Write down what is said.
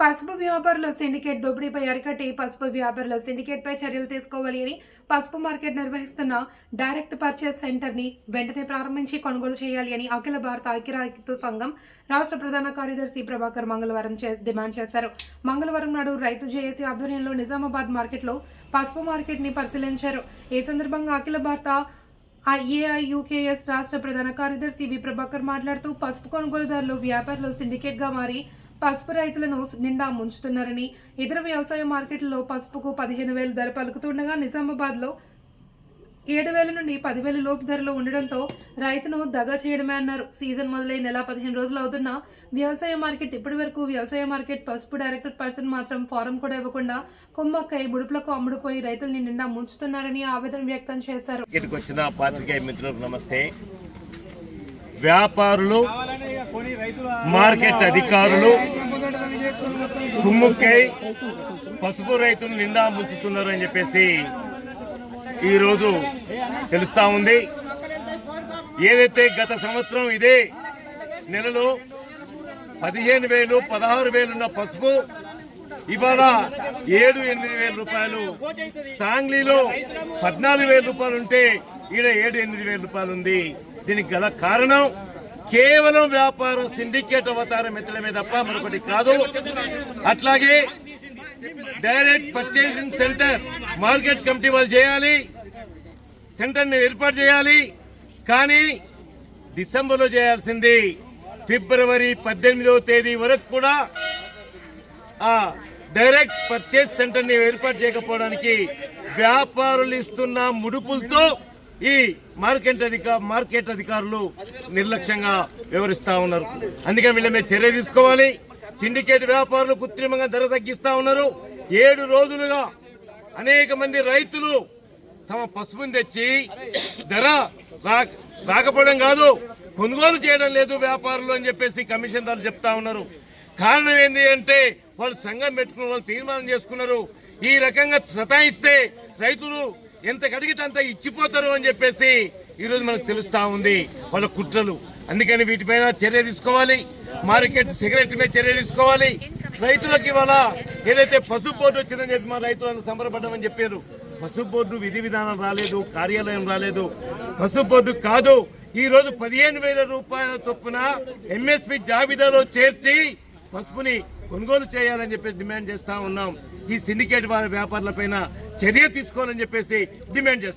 పసుపు వ్యాపారుల సిండికేట్ దోపిడీపై అరికట్టి పసుపు వ్యాపారుల సిండికేట్పై చర్యలు తీసుకోవాలి అని పసుపు మార్కెట్ నిర్వహిస్తున్న డైరెక్ట్ పర్చేస్ సెంటర్ని వెంటనే ప్రారంభించి కొనుగోలు చేయాలి అని అఖిల భారత ఐక్యరాహిత్య సంఘం రాష్ట్ర ప్రధాన కార్యదర్శి ప్రభాకర్ మంగళవారం చే- డిమాండ్ చేశారు. మంగళవారం నాడు రైతు జేఏసీ ఆధ్వర్యంలో నిజామాబాద్ మార్కెట్లో పసుపు మార్కెట్ని పరిశీలించారు. ఈ సందర్భంగా అఖిల భారత ఏఐయుకేఎస్ రాష్ట్ర ప్రధాన కార్యదర్శి వి ప్రభాకర్ మాట్లాడుతూ పసుపు కొనుగోలుదారులు వ్యాపారులు సిండికేట్గా మారి పసుపు రైతులను నిండా ముంచుతున్నారని ఇతర వ్యవసాయ మార్కెట్లలో పసుపుకు పదిహేను వేలు ధర పలుకుతుండగా నిజామాబాద్లో ఏడు వేల నుండి పదివేల లోపు ధరలు ఉండడంతో రైతును దగా చేయడమే అన్నారు. సీజన్ మొదలై నెల పదిహేను రోజులు అవుతున్న వ్యవసాయ మార్కెట్ ఇప్పటి వరకు వ్యవసాయ మార్కెట్ పసుపు డైరెక్టర్ పర్సన్ మాత్రం ఫారం కూడా ఇవ్వకుండా కుమ్మక్కై బుడుపులకు అమ్ముడుపోయి రైతుల్ని నిండా ముంచుతున్నారని ఆవేదన వ్యక్తం చేశారు. వచ్చిన పాత్రికేయ మిత్రులకు నమస్తే. వ్యాపారులు మార్కెట్ అధికారులు కుమ్ముక్కై పసుపు రైతులు నిండా ముంచుతున్నారు అని చెప్పేసి ఈరోజు తెలుస్తా ఉంది. ఏదైతే గత సంవత్సరం ఇదే నెలలో పదిహేను వేలు పదహారు వేలున్న పసుపు ఇవాళ ఏడు ఎనిమిది వేల రూపాయలు. సాంగ్లీలో పద్నాలుగు వేల రూపాయలు ఉంటే ఈడ ఏడు ఎనిమిది వేల రూపాయలు ఉంది. దీనికి గల కారణం కేవలం వ్యాపార సిండికేట్ అవతారం ఎత్తడమే తప్ప మరొకటి కాదు. అట్లాగే direct purchasing centre market committee వాళ్ళు చేయాలి. సెంటర్ని ఏర్పాటు చేయాలి. కానీ డిసెంబర్లో చేయాల్సింది ఫిబ్రవరి పద్దెనిమిదవ తేదీ వరకు కూడా ఆ డైరెక్ట్ పర్చేస్ సెంటర్ని ఏర్పాటు చేయకపోవడానికి వ్యాపారులు ఇస్తున్న ముడుపులతో ఈ మార్కెట్ అధిక మార్కెట్ అధికారులు నిర్లక్ష్యంగా వ్యవహరిస్తా ఉన్నారు. అందుకని వీళ్ళ మీద చర్య తీసుకోవాలి. సిండికేట్ వ్యాపారులు కృత్రిమంగా ధర తగ్గిస్తా ఉన్నారు. ఏడు రోజులుగా అనేక మంది రైతులు తమ పసుపుని తెచ్చి ధర రా- రాకపోవడం కాదు కొనుగోలు చేయడం లేదు వ్యాపారులు అని చెప్పేసి కమిషన్ దారులు చెప్తా ఉన్నారు. కారణం ఏంటి అంటే వాళ్ళు సంఘం పెట్టుకున్న వాళ్ళు తీర్మానం చేసుకున్నారు. ఈ రకంగా సతాయిస్తే రైతులు ఎంత కడిగితే అంత ఇచ్చిపోతారు అని చెప్పేసి ఈరోజు మనకు తెలుస్తా ఉంది వాళ్ళ కుట్రలు. అందుకని వీటిపైన చర్య తీసుకోవాలి. మార్కెట్ సిగరెట్ మీద చర్య తీసుకోవాలి. రైతులకు ఇవాళ ఏదైతే పసుపు బోర్డు వచ్చిందని చెప్పి మా రైతులను సంబరపడ్డామని చెప్పారు. పసుపు బోర్డు విధి విధానం రాలేదు కార్యాలయం రాలేదు. పసుపు బోర్డు కాదు. ఈ రోజు పదిహేను వేల రూపాయల చొప్పున ఎంఎస్పి జాబితాలో చేర్చి పసుపుని కొనుగోలు చేయాలని చెప్పేసి డిమాండ్ చేస్తా ఉన్నాం. ఈ సిండికేట్ వారి వ్యాపారులపైన చర్య తీసుకోవాలని చెప్పేసి డిమాండ్ చేస్తాం